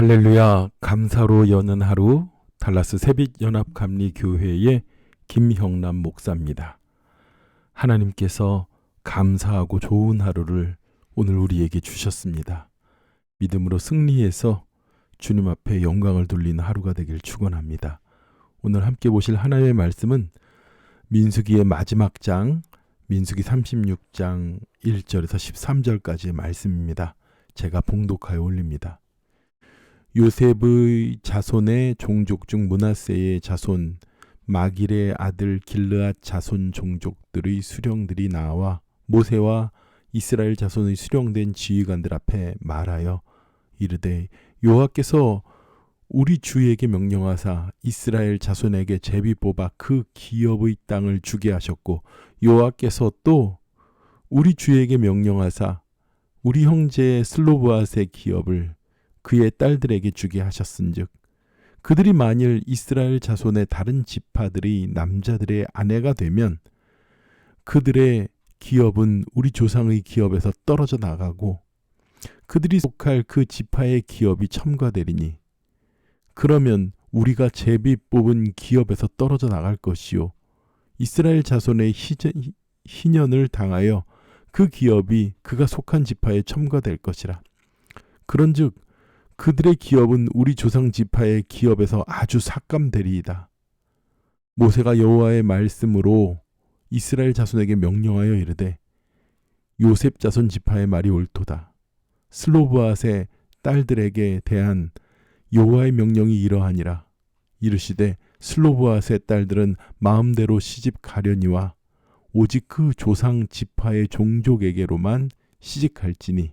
할렐루야 감사로 여는 하루 달라스 새빛연합감리교회의 김형남 목사입니다. 하나님께서 감사하고 좋은 하루를 오늘 우리에게 주셨습니다. 믿음으로 승리해서 주님 앞에 영광을 돌리는 하루가 되길 축원합니다. 오늘 함께 보실 하나님의 말씀은 민수기의 마지막 장 민수기 36장 1절에서 13절까지의 말씀입니다. 제가 봉독하여 올립니다. 요셉의 자손의 종족 중 문하세의 자손 마길의 아들 길르앗 자손 종족들의 수령들이 나와 모세와 이스라엘 자손의 수령된 지휘관들 앞에 말하여 이르되 여호와께서 우리 주에게 명령하사 이스라엘 자손에게 제비 뽑아 그 기업의 땅을 주게 하셨고 여호와께서 또 우리 주에게 명령하사 우리 형제 슬로브앗의 기업을 그의 딸들에게 주게 하셨은즉 그들이 만일 이스라엘 자손의 다른 지파들이 남자들의 아내가 되면 그들의 기업은 우리 조상의 기업에서 떨어져 나가고 그들이 속할 그 지파의 기업이 첨가되리니 그러면 우리가 제비 뽑은 기업에서 떨어져 나갈 것이요 이스라엘 자손의 희년을 당하여 그 기업이 그가 속한 지파에 첨가될 것이라. 그런즉 그들의 기업은 우리 조상 지파의 기업에서 아주 삭감되리이다. 모세가 여호와의 말씀으로 이스라엘 자손에게 명령하여 이르되 요셉 자손 지파의 말이 옳도다. 슬로브앗의 딸들에게 대한 여호와의 명령이 이러하니라. 이르시되 슬로브앗의 딸들은 마음대로 시집 가려니와 오직 그 조상 지파의 종족에게로만 시집갈지니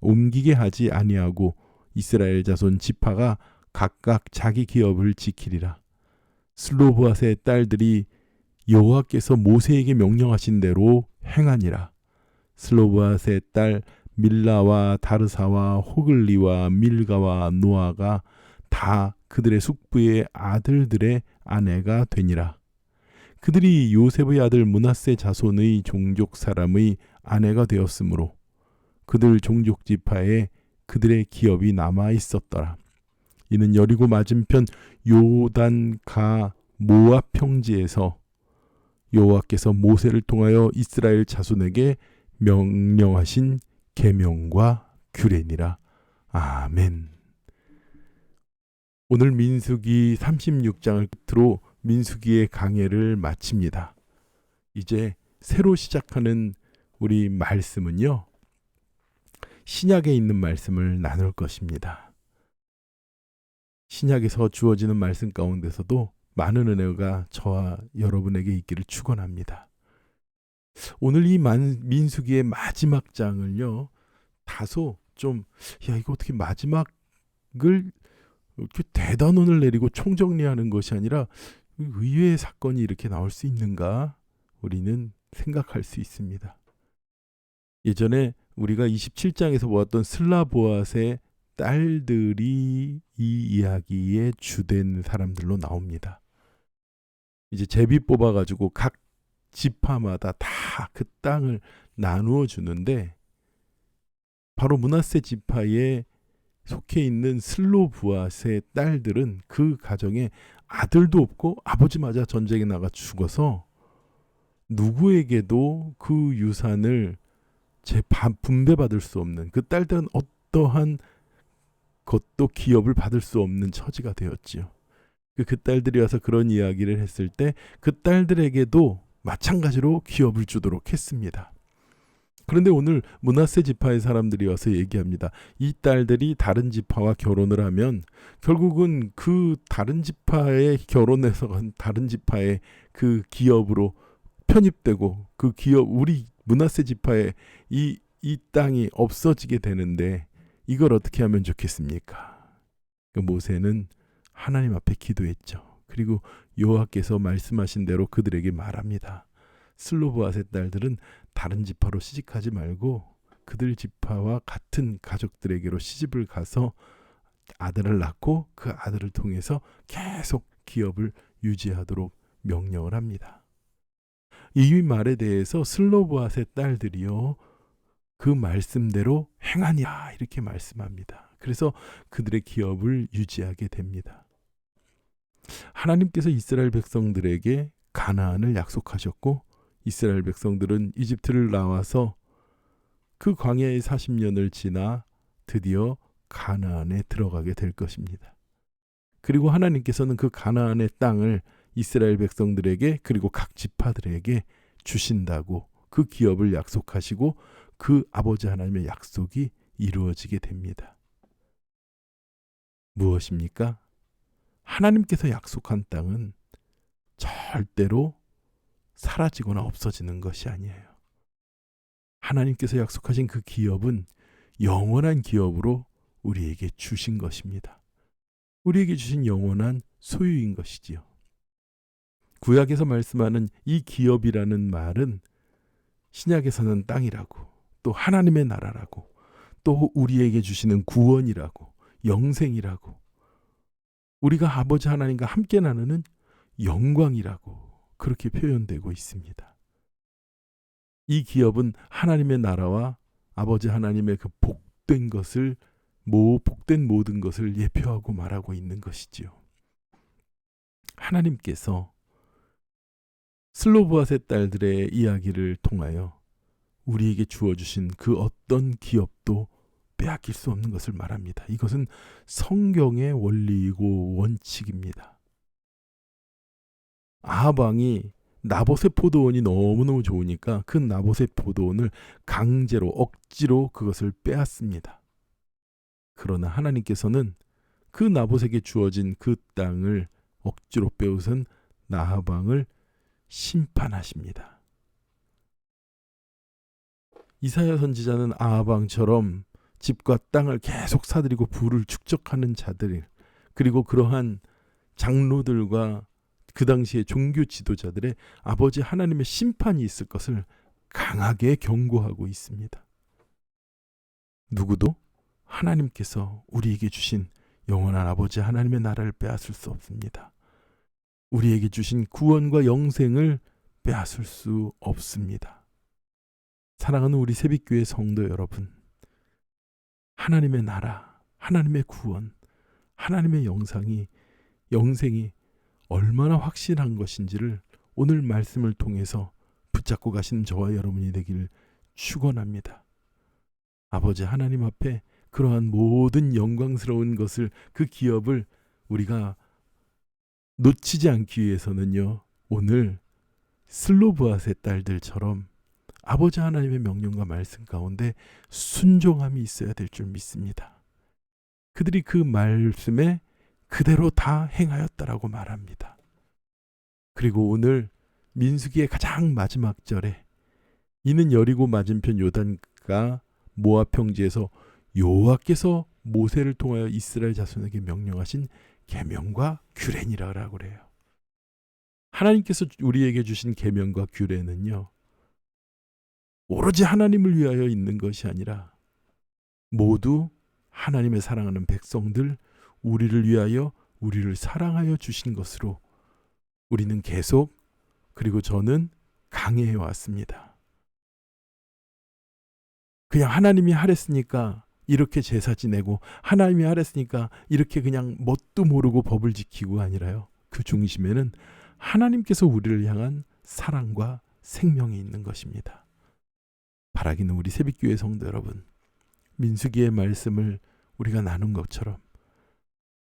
옮기게 하지 아니하고 이스라엘 자손 지파가 각각 자기 기업을 지키리라. 슬로브앗의 딸들이 여호와께서 모세에게 명령하신 대로 행하니라. 슬로브앗의 딸 밀라와 다르사와 호글리와 밀가와 노아가 다 그들의 숙부의 아들들의 아내가 되니라. 그들이 요셉의 아들 문하세 자손의 종족 사람의 아내가 되었으므로 그들 종족 지파에 그들의 기업이 남아 있었더라. 이는 여리고 맞은편 요단가 모압 평지에서 여호와께서 모세를 통하여 이스라엘 자손에게 명령하신 계명과 규례니라. 아멘. 오늘 민수기 36장을 끝으로 민수기의 강해를 마칩니다. 이제 새로 시작하는 우리 말씀은요. 신약에 있는 말씀을 나눌 것입니다. 신약에서 주어지는 말씀 가운데서도 많은 은혜가 저와 여러분에게 있기를 축원합니다. 오늘 이 만, 민수기의 마지막 장을요. 다소 좀 야 이거 어떻게 마지막을 이렇게 대단원을 내리고 총정리하는 것이 아니라 의외의 사건이 이렇게 나올 수 있는가 우리는 생각할 수 있습니다. 예전에 우리가 27장에서 보았던 슬라보앗의 딸들이 이 이야기의 주된 사람들로 나옵니다. 이제 제비 뽑아가지고 각 지파마다 다 그 땅을 나누어 주는데 바로 문하세 지파에 속해 있는 슬로부앗의 딸들은 그 가정에 아들도 없고 아버지마저 전쟁에 나가 죽어서 누구에게도 그 유산을 재 분배받을 수 없는 그 딸들은 어떠한 것도 기업을 받을 수 없는 처지가 되었지요. 그, 그 딸들이 와서 그런 이야기를 했을 때 그 딸들에게도 마찬가지로 기업을 주도록 했습니다. 그런데 오늘 문하세 지파의 사람들이 와서 얘기합니다. 이 딸들이 다른 지파와 결혼을 하면 결국은 그 다른 지파의 결혼해서 간 다른 지파의 그 기업으로 편입되고 그 기업 우리 문하세 지파의 이, 이 땅이 없어지게 되는데 이걸 어떻게 하면 좋겠습니까? 그 모세는 하나님 앞에 기도했죠. 그리고 여호와께서 말씀하신 대로 그들에게 말합니다. 슬로브아의 딸들은 다른 지파로 시집하지 말고 그들 지파와 같은 가족들에게로 시집을 가서 아들을 낳고 그 아들을 통해서 계속 기업을 유지하도록 명령을 합니다. 이 말에 대해서 슬로브아의 딸들이요 그 말씀대로 행하니라 이렇게 말씀합니다. 그래서 그들의 기업을 유지하게 됩니다. 하나님께서 이스라엘 백성들에게 가나안을 약속하셨고 이스라엘 백성들은 이집트를 나와서 그 광야의 40년을 지나 드디어 가나안에 들어가게 될 것입니다. 그리고 하나님께서는 그 가나안의 땅을 이스라엘 백성들에게 그리고 각 지파들에게 주신다고 그 기업을 약속하시고 그 아버지 하나님의 약속이 이루어지게 됩니다. 무엇입니까? 하나님께서 약속한 땅은 절대로 사라지거나 없어지는 것이 아니에요. 하나님께서 약속하신 그 기업은 영원한 기업으로 우리에게 주신 것입니다. 우리에게 주신 영원한 소유인 것이지요. 구약에서 말씀하는 이 기업이라는 말은 신약에서는 땅이라고 또 하나님의 나라라고 또 우리에게 주시는 구원이라고 영생이라고 우리가 아버지 하나님과 함께 나누는 영광이라고 그렇게 표현되고 있습니다. 이 기업은 하나님의 나라와 아버지 하나님의 그 복된 것을 모 복된 모든 것을 예표하고 말하고 있는 것이지요. 하나님께서 슬로브아의 딸들의 이야기를 통하여 우리에게 주어 주신 그 어떤 기업도 빼앗길 수 없는 것을 말합니다. 이것은 성경의 원리이고 원칙입니다. 아방이 나봇의 포도원이 너무너무 좋으니까 그 나봇의 포도원을 강제로 억지로 그것을 빼앗습니다. 그러나 하나님께서는 그 나봇에게 주어진 그 땅을 억지로 빼앗은 나하방을 심판하십니다. 이사야 선지자는 아하방처럼 집과 땅을 계속 사들이고 부를 축적하는 자들 그리고 그러한 장로들과 그 당시의 종교 지도자들의 아버지 하나님의 심판이 있을 것을 강하게 경고하고 있습니다. 누구도 하나님께서 우리에게 주신 영원한 아버지 하나님의 나라를 빼앗을 수 없습니다. 우리에게 주신 구원과 영생을 빼앗을 수 없습니다. 사랑하는 우리 새빛교회 성도 여러분, 하나님의 나라, 하나님의 구원, 하나님의 영상이 영생이 얼마나 확실한 것인지를 오늘 말씀을 통해서 붙잡고 가시는 저와 여러분이 되기를 축원합니다. 아버지 하나님 앞에 그러한 모든 영광스러운 것을 그 기업을 우리가 놓치지 않기 위해서는요. 오늘 슬로브아의 딸들처럼 아버지 하나님의 명령과 말씀 가운데 순종함이 있어야 될 줄 믿습니다. 그들이 그 말씀에 그대로 다 행하였다라고 말합니다. 그리고 오늘 민수기의 가장 마지막 절에 이는 여리고 맞은편 요단가 모압 평지에서 여호와께서 모세를 통하여 이스라엘 자손에게 명령하신 계명과 규례니라고 그래요. 하나님께서 우리에게 주신 계명과 규례는요. 오로지 하나님을 위하여 있는 것이 아니라 모두 하나님의 사랑하는 백성들 우리를 위하여 우리를 사랑하여 주신 것으로 우리는 계속 그리고 저는 강해해 왔습니다. 그냥 하나님이 하랬으니까 이렇게 제사 지내고 하나님이 하랬으니까 이렇게 그냥 뭣도 모르고 법을 지키고 아니라요. 그 중심에는 하나님께서 우리를 향한 사랑과 생명이 있는 것입니다. 바라기는 우리 새벽교회 성도 여러분, 민수기의 말씀을 우리가 나눈 것처럼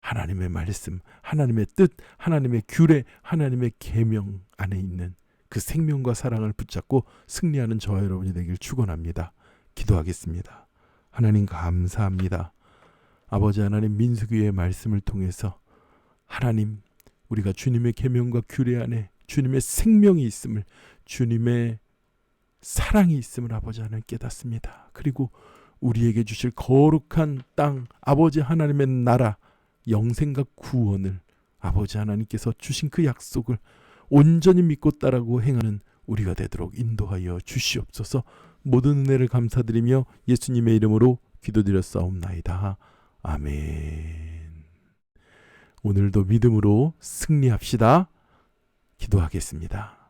하나님의 말씀, 하나님의 뜻, 하나님의 규례, 하나님의 계명 안에 있는 그 생명과 사랑을 붙잡고 승리하는 저와 여러분이 되길 축원합니다. 기도하겠습니다. 하나님 감사합니다. 아버지 하나님 민수기의 말씀을 통해서 하나님 우리가 주님의 계명과 규례 안에 주님의 생명이 있음을 주님의 사랑이 있음을 아버지 하나님 깨닫습니다. 그리고 우리에게 주실 거룩한 땅 아버지 하나님의 나라 영생과 구원을 아버지 하나님께서 주신 그 약속을 온전히 믿고 따르고 행하는 우리가 되도록 인도하여 주시옵소서. 모든 은혜를 감사드리며 예수님의 이름으로 기도드렸사옵나이다. 아멘. 오늘도 믿음으로 승리합시다. 기도하겠습니다.